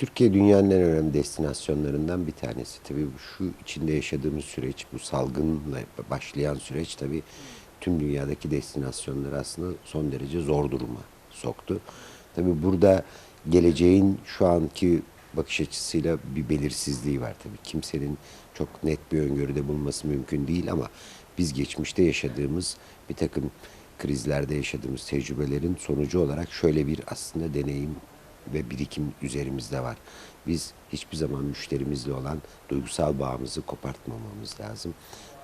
Türkiye dünyanın en önemli destinasyonlarından bir tanesi. Tabii şu içinde yaşadığımız süreç, bu salgınla başlayan süreç tabii tüm dünyadaki destinasyonları aslında son derece zor duruma soktu. Tabii burada geleceğin şu anki bakış açısıyla bir belirsizliği var tabii. Kimsenin çok net bir öngörüde bulunması mümkün değil ama biz geçmişte yaşadığımız bir takım krizlerde yaşadığımız tecrübelerin sonucu olarak şöyle bir aslında deneyim ve birikim üzerimizde var. Biz hiçbir zaman müşterimizle olan duygusal bağımızı kopartmamamız lazım.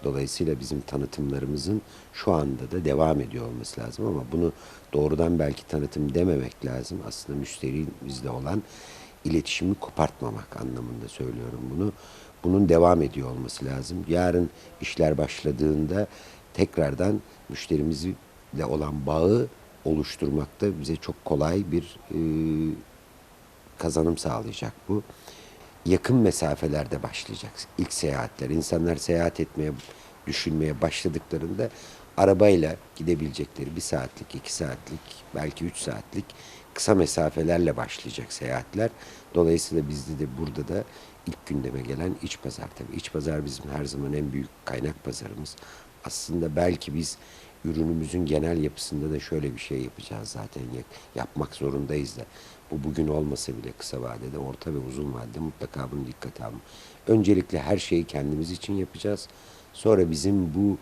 Dolayısıyla bizim tanıtımlarımızın şu anda da devam ediyor olması lazım ama bunu doğrudan belki tanıtım dememek lazım. Aslında müşterimizle olan iletişimi kopartmamak anlamında söylüyorum bunu. Bunun devam ediyor olması lazım. Yarın işler başladığında tekrardan müşterimizle olan bağı oluşturmakta bize çok kolay bir e, kazanım sağlayacak bu. Yakın mesafelerde başlayacak ilk seyahatler. İnsanlar seyahat etmeye, düşünmeye başladıklarında arabayla gidebilecekleri bir saatlik, iki saatlik, belki üç saatlik kısa mesafelerle başlayacak seyahatler. Dolayısıyla bizde de burada da ilk gündeme gelen iç pazar tabii. İç pazar bizim her zaman en büyük kaynak pazarımız. Aslında belki biz ürünümüzün genel yapısında da şöyle bir şey yapacağız zaten. Ya- Yapmak zorundayız da. Bu bugün olmasa bile kısa vadede, orta ve uzun vadede mutlaka bunu dikkate alın. Öncelikle her şeyi kendimiz için yapacağız. Sonra bizim bu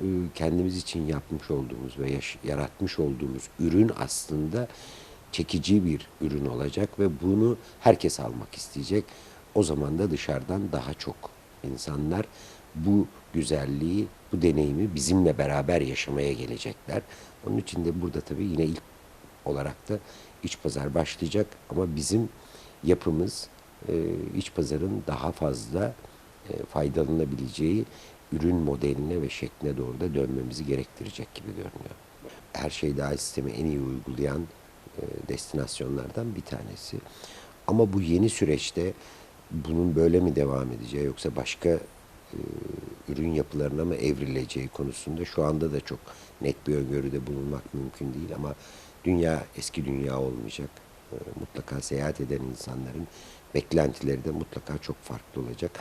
e, kendimiz için yapmış olduğumuz ve yaratmış olduğumuz ürün aslında çekici bir ürün olacak ve bunu herkes almak isteyecek. O zaman da dışarıdan daha çok insanlar bu güzelliği, bu deneyimi bizimle beraber yaşamaya gelecekler. Onun için de burada tabii yine ilk olarak da iç pazar başlayacak ama bizim yapımız e, iç pazarın daha fazla e, faydalanabileceği ürün modeline ve şekline doğru da dönmemizi gerektirecek gibi görünüyor. Her şey daha sistemi en iyi uygulayan e, destinasyonlardan bir tanesi. Ama bu yeni süreçte bunun böyle mi devam edeceği yoksa başka ürün yapılarına mı evrileceği konusunda şu anda da çok net bir öngörüde bulunmak mümkün değil ama dünya eski dünya olmayacak. E, mutlaka seyahat eden insanların beklentileri de mutlaka çok farklı olacak.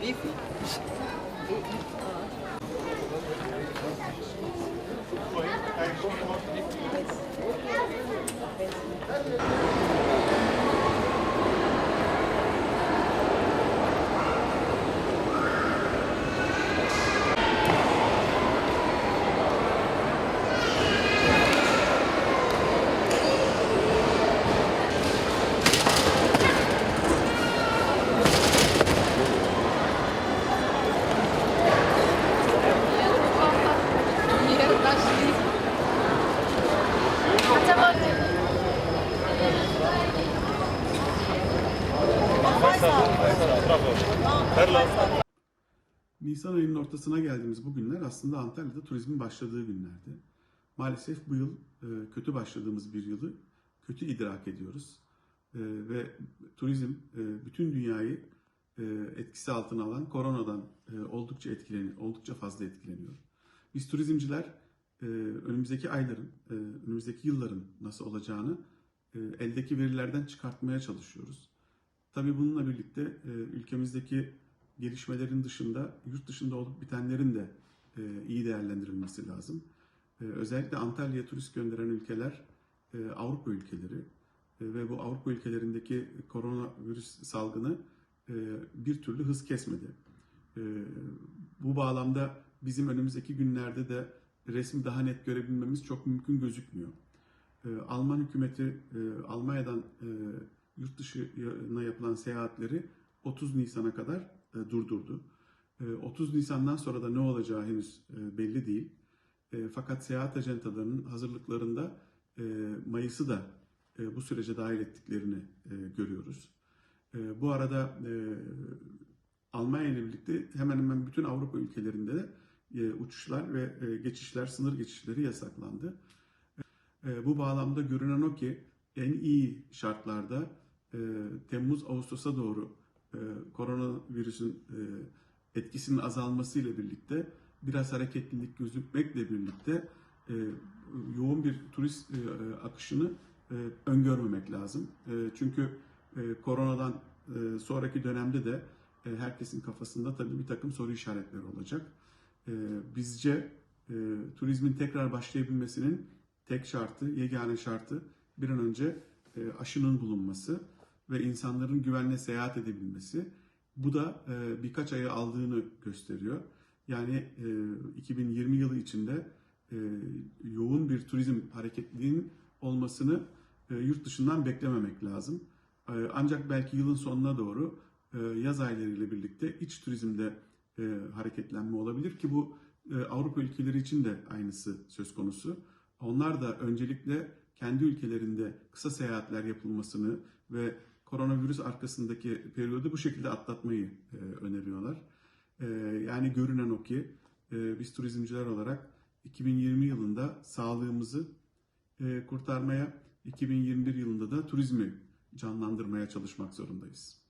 Wie viel? Nisan ayının ortasına geldiğimiz bu günler aslında Antalya'da turizmin başladığı günlerdi. Maalesef bu yıl e, kötü başladığımız bir yılı kötü idrak ediyoruz. e, ve turizm e, bütün dünyayı etkisi altına alan koronadan oldukça etkileniyor, oldukça fazla etkileniyor. Biz turizmciler önümüzdeki ayların, önümüzdeki yılların nasıl olacağını eldeki verilerden çıkartmaya çalışıyoruz. Tabii bununla birlikte e, ülkemizdeki gelişmelerin dışında, yurt dışında olup bitenlerin de e, iyi değerlendirilmesi lazım. E, özellikle Antalya'ya turist gönderen ülkeler Avrupa ülkeleri ve bu Avrupa ülkelerindeki koronavirüs salgını bir türlü hız kesmedi. Bu bağlamda bizim önümüzdeki günlerde de resmi daha net görebilmemiz çok mümkün gözükmüyor. Alman hükümeti Almanya'dan yurt dışına yapılan seyahatleri 30 Nisan'a kadar e, durdurdu. E, 30 Nisan'dan sonra da ne olacağı henüz e, belli değil. E, fakat seyahat ajantalarının hazırlıklarında e, Mayıs'ı da e, bu sürece dahil ettiklerini e, görüyoruz. E, bu arada e, Almanya ile birlikte hemen hemen bütün Avrupa ülkelerinde de e, uçuşlar ve e, geçişler, sınır geçişleri yasaklandı. E, bu bağlamda görünen o ki en iyi şartlarda e, Temmuz-Ağustos'a doğru e, koronavirüsün e, etkisinin azalmasıyla birlikte biraz hareketlilik gözükmekle birlikte e, yoğun bir turist e, akışını e, öngörmemek lazım. E, çünkü e, koronadan e, sonraki dönemde de e, herkesin kafasında tabii bir takım soru işaretleri olacak. E, bizce e, turizmin tekrar başlayabilmesinin tek şartı, yegane şartı bir an önce e, aşının bulunması ve insanların güvenle seyahat edebilmesi. Bu da e, birkaç ayı aldığını gösteriyor. Yani e, 2020 yılı içinde e, yoğun bir turizm hareketliliğinin olmasını e, yurt dışından beklememek lazım. E, ancak belki yılın sonuna doğru e, yaz aylarıyla birlikte iç turizmde e, hareketlenme olabilir ki bu e, Avrupa ülkeleri için de aynısı söz konusu. Onlar da öncelikle kendi ülkelerinde kısa seyahatler yapılmasını ve koronavirüs arkasındaki periyodu bu şekilde atlatmayı e, öneriyorlar. E, yani görünen o ki e, biz turizmciler olarak 2020 yılında sağlığımızı e, kurtarmaya, 2021 yılında da turizmi canlandırmaya çalışmak zorundayız.